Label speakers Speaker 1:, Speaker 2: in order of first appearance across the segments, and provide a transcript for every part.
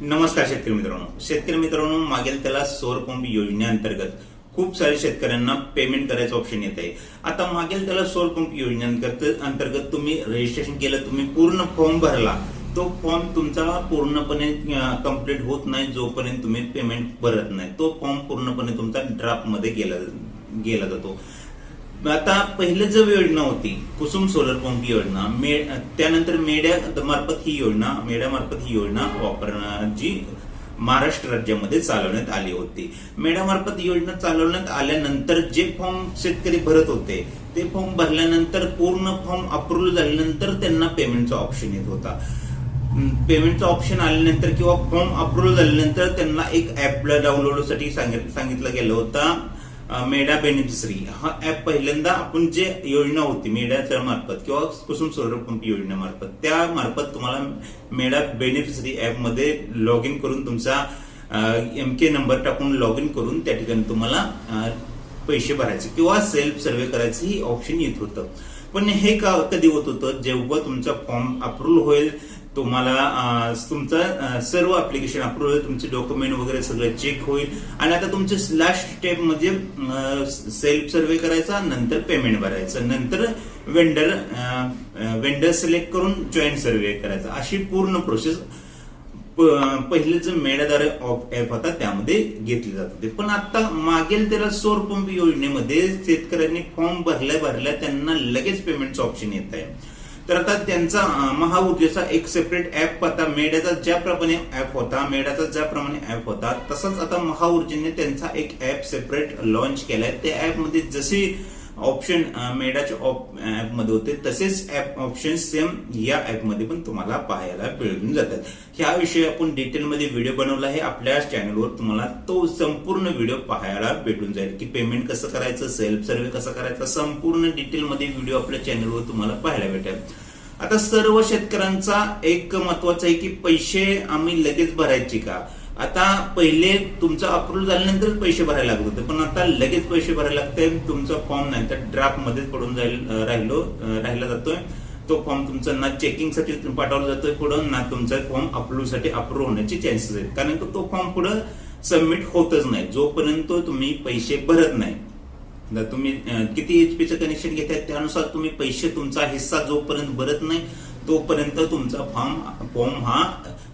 Speaker 1: नमस्कार शेतकरी मित्रांनो. शेतकरी मित्रांनो मागेल त्याला सौर पंप योजनेअंतर्गत खूप सारे शेतकऱ्यांना पेमेंट करायचं ऑप्शन येत आहे. आता मागेल त्याला सौर पंप योजनेअंतर्गत अंतर्गत तुम्ही रजिस्ट्रेशन केलं तुम्ही पूर्ण फॉर्म भरला. तो फॉर्म तुमचा पूर्णपणे कंप्लीट होत नाही जोपर्यंत तुम्ही पेमेंट भरत नाही. तो फॉर्म पूर्णपणे तुमचा ड्राफ्टमध्ये गेला गेला जातो. आता पहिलं जर योजना होती कुसुम सोलर पंप योजना. मे त्यानंतर मेड्या मार्फत ही योजना मेड्यामार्फत ही योजना वापरण्याची महाराष्ट्र राज्यामध्ये चालवण्यात आली होती. मेड्यामार्फत योजना चालवण्यात आल्यानंतर जे फॉर्म शेतकरी भरत होते ते फॉर्म भरल्यानंतर पूर्ण फॉर्म अप्रूव्ह झाल्यानंतर त्यांना पेमेंटचा ऑप्शन येत होता. पेमेंटचा ऑप्शन आल्यानंतर किंवा फॉर्म अप्रूव्ह झाल्यानंतर त्यांना एक ऍप डाउनलोडसाठी सांगितलं गेलं होतं. मेडा बेनिफिशरी हा ऍप पहिल्यांदा आपण जे योजना होती मेडाच्या मार्फत किंवा कुसुम सोलर पंप योजनेमार्फत त्या मार्फत तुम्हाला मेडा बेनिफिशरी ऍपमध्ये लॉग इन करून तुमचा एम के नंबर टाकून लॉग इन करून त्या ठिकाणी तुम्हाला पैसे भरायचे किंवा सेल्फ सर्वे करायचं ही ऑप्शन येत होतं. पण हे का कधी होत होतं? जेव्हा तुमचा फॉर्म अप्रूव्ह होईल तुम्हाला तुमचं सर्व अप्लिकेशन अप्रूव्ह होईल तुमचे डॉक्युमेंट वगैरे सगळं चेक होईल. आणि आता तुमचे लास्ट स्टेप म्हणजे सेल्फ सर्वे करायचा नंतर पेमेंट भरायचं. नंतर वेंडर वेंडर सिलेक्ट करून जॉईंट सर्वे करायचा. अशी पूर्ण प्रोसेस प- पहिले जे मेळाद्वारे ऑफ ऍप होता त्यामध्ये घेतले जात. होते पण आता मागेल त्याला सौर पंप योजनेमध्ये शेतकऱ्यांनी फॉर्म भरल्या भरल्या त्यांना लगेच पेमेंटचं ऑप्शन येत आहे. तर आता त्यांचा महाऊर्जेचा एक सेपरेट ऍप आता मेड्याचा ज्याप्रमाणे ऍप होता मेड्याचा ज्याप्रमाणे ऍप होता तसंच आता महाऊर्जेने त्यांचा एक ऍप सेपरेट लॉन्च केलाय. त्या ऍपमध्ये जशी जसे ऑप्शन मेडाच्या ऑपमध्ये होते तसेच ऍप ऑप्शन सेम या ऍपमध्ये पण तुम्हाला पाहायला मिळून जातात. ह्याविषयी आपण डिटेलमध्ये व्हिडिओ बनवला आहे. आपल्या चॅनलवर तुम्हाला तो संपूर्ण व्हिडिओ पाहायला भेटून जाईल. की पेमेंट कसं करायचं सेल्फ सर्वे कसं करायचं संपूर्ण डिटेलमध्ये व्हिडिओ आपल्या चॅनलवर तुम्हाला पाहायला भेटेल. आता सर्व शेतकऱ्यांचा एक महत्त्वाचा आहे की पैसे आम्ही लगेच भरायचे का? आता पहिले तुमचं अप्रूव्ह झाल्यानंतर पैसे भरायला लागत होते पण आता लगेच पैसे भरायला लागते तुमचा फॉर्म नाही. तर ड्राफ्ट मध्येच पडून जाईल राहिलो राहिला जातोय. तो फॉर्म तुमचा ना चेकिंगसाठी पाठवला जातोय पुढं ना तुमचा फॉर्म अप्रूव्हसाठी अप्रूव्ह होण्याचे चान्सेस आहेत. कारण तो फॉर्म पुढं सबमिट होतच नाही. जोपर्यंत तुम्ही पैसे भरत नाही. तुम्ही किती एचपीचं कनेक्शन घेताय त्यानुसार तुम्ही पैसे तुमचा हिस्सा जोपर्यंत भरत नाही तोपर्यंत तुमचा फॉर्म फॉर्म हा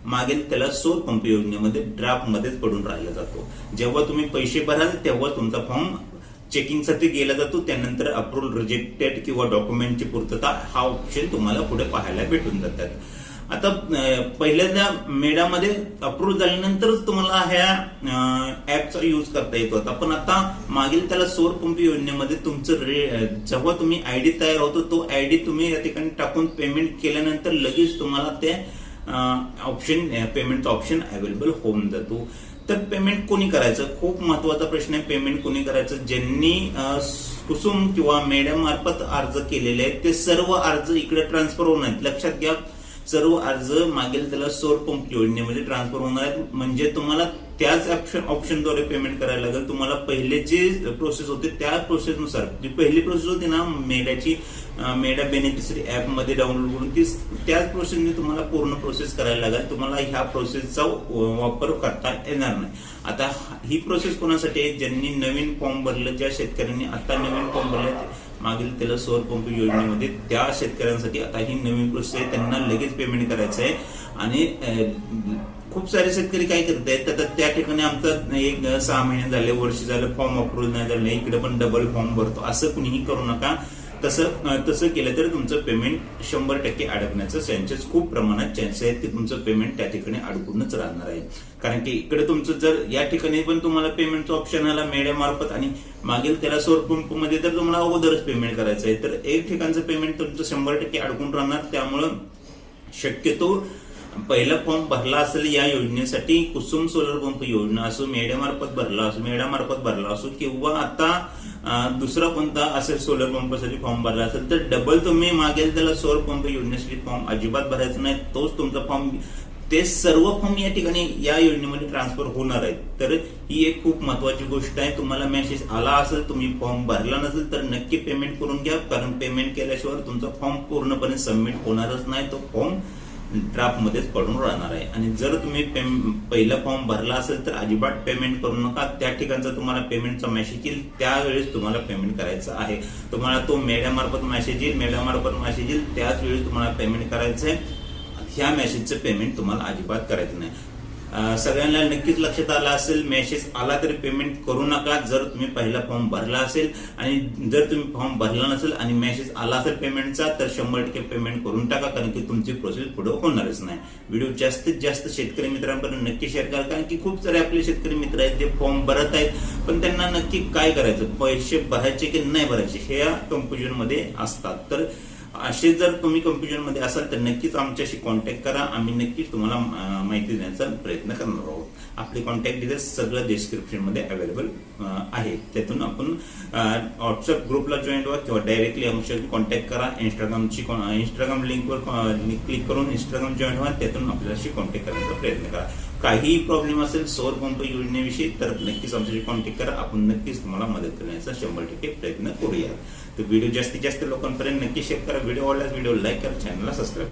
Speaker 1: मागेल त्याला सौर पंप योजनेमध्ये ड्राफ्ट मध्येच पडून राहिला जातो. जेव्हा तुम्ही पैसे भराल तेव्हा तुमचा फॉर्म चेकिंगसाठी गेला जातो. त्यानंतर अप्रूव्हल रिजेक्टेड किंवा डॉक्युमेंटची पूर्तता हा ऑप्शन तुम्हाला पुढे पाहायला भेटून जातात. आता पहिल्यांदा मेडामध्ये अप्रूव्ह झाल्यानंतरच तुम्हाला ह्या ऍपचा यूज करता येतो. होता पण आता मागील त्याला सौर पंप योजनेमध्ये तुमचं रे जेव्हा तुम्ही आयडी तयार होतो तो आयडी तुम्ही या ठिकाणी टाकून पेमेंट केल्यानंतर लगेच तुम्हाला ते ऑप्शन पेमेंटचा ऑप्शन अवेलेबल होऊन जातो. तर पेमेंट कोणी करायचं? खूप महत्त्वाचा प्रश्न आहे पेमेंट कोणी करायचं? ज्यांनी कुसुम किंवा मेडम मार्फत अर्ज केलेले आहेत ते सर्व अर्ज इकडे ट्रान्सफर होणार आहेत. लक्षात घ्या सर्व अर्ज मागेल त्याला सौर पंप योजनेमध्ये ट्रान्सफर होणार आहेत. म्हणजे तुम्हाला त्याच ऑप्शन ऑप्शनद्वारे पेमेंट करायला लागेल. तुम्हाला पहिले जे प्रोसेस होते त्या प्रोसेसनुसार जी पहिली प्रोसेस होती ना मेडाची मेडा बेनिफिशरी ऍपमध्ये डाउनलोड करून ती त्याच प्रोसेसने तुम्हाला पूर्ण प्रोसेस करायला लागेल. तुम्हाला ह्या प्रोसेसचा वापर करता येणार नाही. आता ही प्रोसेस कोणासाठी आहे? ज्यांनी नवीन फॉर्म भरलं ज्या शेतकऱ्यांनी आता नवीन फॉर्म भरले मागील त्याला सौर पंप योजनेमध्ये त्या शेतकऱ्यांसाठी आता ही नवीन प्रोसेस आहे त्यांना लगेच पेमेंट करायचं आहे आणि खूप सारे शेतकरी काय करत आहेत तर त्या ठिकाणी आमचं एक सहा महिने झाले वर्ष झालं फॉर्म अप्रूव्ह नाही झालं इकडे पण डबल फॉर्म भरतो. असं कुणीही करू नका. तसं तसं केलं तर तुमचं पेमेंट शंभर टक्के अडकण्याचं चान्सेस खूप प्रमाणात चान्सेस आहेत की तुमचं पेमेंट त्या ठिकाणी अडकूनच राहणार आहे. कारण की इकडे तुमचं जर या ठिकाणी पण तुम्हाला पेमेंटचं ऑप्शन आला मेड्यामार्फत आणि मागील त्याला सौर पंपमध्ये तर तुम्हाला अगोदरच पेमेंट करायचं आहे. तर एक ठिकाणचं पेमेंट तुमचं शंभर टक्के अडकून राहणार त्यामुळं शक्यतो पहिला फॉर्म भरला असेल या योजनेसाठी कुसुम सोलर पंप योजना असो मेड्यामार्फत भरला असो मेड्यामार्फत भरला असो किंवा आता दुसरा कोणता असेल सोलर पंपासाठी फॉर्म भरला असेल तर डबल तुम्ही मागेल त्याला सोलर पंप योजनेसाठी फॉर्म अजिबात भरायचा नाही. तोच तुमचा फॉर्म ते सर्व फॉर्म या ठिकाणी या योजनेमध्ये ट्रान्सफर होणार आहेत. तर ही एक खूप महत्वाची गोष्ट आहे. तुम्हाला मेसेज आला असेल तुम्ही फॉर्म भरला नसेल तर नक्की पेमेंट करून घ्या. कारण पेमेंट केल्याशिवाय तुमचा फॉर्म पूर्णपणे सबमिट होणारच नाही. तो फॉर्म ड्राफ्टमध्येच पडून राहणार आहे. आणि जर तुम्ही पेम- पहिला फॉर्म भरला असेल तर अजिबात पेमेंट करू नका. त्या ठिकाणचा तुम्हाला पेमेंटचा मेसेज येईल. त्यावेळेस तुम्हाला पेमेंट करायचं आहे. तुम्हाला तो मेड्यामार्फत मेसेज येईल. मेड्यामार्फत मेसेज येईल. त्याच वेळी तुम्हाला पेमेंट करायचं आहे ह्या मेसेजचं पेमेंट तुम्हाला अजिबात करायचं नाही. सगळ्यांना नक्कीच लक्षात आलं असेल मेसेज आला तरी पेमेंट करू नका. जर तुम्ही पहिला फॉर्म भरला असेल आणि जर तुम्ही फॉर्म भरला नसेल आणि मेसेज आला असेल पेमेंटचा तर शंभर टक्के पेमेंट करून टाका कारण की तुमची प्रोसेस पुढे होणारच नाही. व्हिडिओ जास्तीत जास्त शेतकरी मित्रांपर्यंत नक्की शेअर करा कारण की खूप सारे आपले शेतकरी मित्र आहेत जे फॉर्म भरत आहेत. पण त्यांना नक्की काय करायचं? पैसे भरायचे की नाही भरायचे? हे या कन्फ्युजनमध्ये असतात. तर असे जर तुम्ही कन्फ्युजनमध्ये असाल तर नक्कीच आमच्याशी कॉन्टॅक्ट करा. आम्ही नक्कीच तुम्हाला माहिती देण्याचा प्रयत्न करणार आहोत. आपले कॉन्टॅक्ट डिटेल्स सगळं डिस्क्रिप्शनमध्ये अवेलेबल आहे. त्यातून आपण व्हॉट्सअप ग्रुपला जॉईन व्हा किंवा डायरेक्टली आमच्याशी कॉन्टॅक्ट करा. इंस्टाग्रामची इंस्टाग्राम लिंकवर क्लिक करून इंस्टाग्राम जॉईन व्हा. त्यातून आपल्याशी कॉन्टॅक्ट करण्याचा प्रयत्न करा. काहीही प्रॉब्लेम असेल सौर पंप योजनेविषयी तर नक्कीच आमच्याशी कॉन्टॅक्ट करा. आपण नक्कीच तुम्हाला मदत करण्याचा शंभर टक्के प्रयत्न करूया. तर व्हिडिओ जास्तीत जास्त लोकांपर्यंत नक्की शेअर करा. व्हिडिओ आवडल्यास व्हिडिओ लाईक करा. चॅनलला सबस्क्राईब